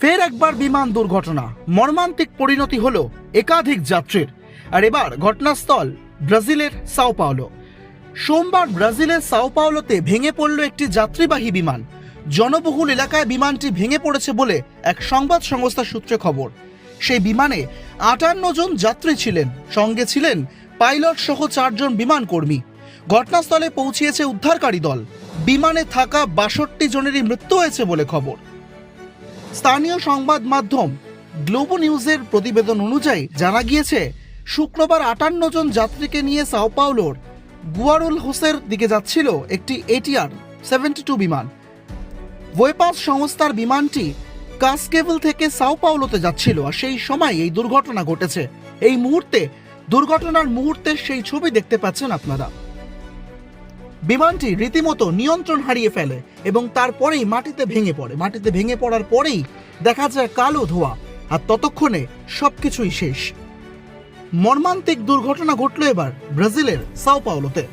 ফের একবার বিমান দুর্ঘটনা। মর্মান্তিক পরিণতি হলো একাধিক যাত্রীর। আর এবার ঘটনাস্থল ব্রাজিলের সাও পাওলো। সোমবার ব্রাজিলের সাও পাওলোতে ভেঙে পড়ল একটি যাত্রীবাহী বিমান। জনবহুল এলাকায় বিমানটি ভেঙে পড়েছে বলে এক সংবাদ সংস্থা সূত্রে খবর। সেই বিমানে আটান্ন জন যাত্রী ছিলেন। সঙ্গে ছিলেন পাইলট সহ চারজন বিমান কর্মী। ঘটনাস্থলে পৌঁছিয়েছে উদ্ধারকারী দল। বিমানে থাকা বাষট্টি জনেরই মৃত্যু হয়েছে বলে খবর। স্থানীয় সংবাদ মাধ্যম গ্লোবো নিউজের প্রতিবেদন অনুযায়ী জানা গিয়েছে, শুক্রবার আটান্ন জন যাত্রীকে নিয়ে সাও পাওলোর গুয়ারুল হোসের দিকে যাচ্ছিল একটি এটিআর সেভেন্টি টু বিমান। ওয়েপাস সংস্থার বিমানটি কাসকেবল থেকে সাও পাওলোতে যাচ্ছিল আর সেই সময় এই দুর্ঘটনা ঘটেছে। এই মুহূর্তে, দুর্ঘটনার মুহূর্তে সেই ছবি দেখতে পাচ্ছেন আপনারা। বিমানটি রীতিমতো নিয়ন্ত্রণ হারিয়ে ফেলে এবং তারপরেই মাটিতে ভেঙে পড়ে। মাটিতে ভেঙে পড়ার পরেই দেখা যায় কালো ধোয়া আর ততক্ষণে সবকিছুই শেষ। মর্মান্তিক দুর্ঘটনা ঘটল এবার ব্রাজিলের সাও পাওলোতে।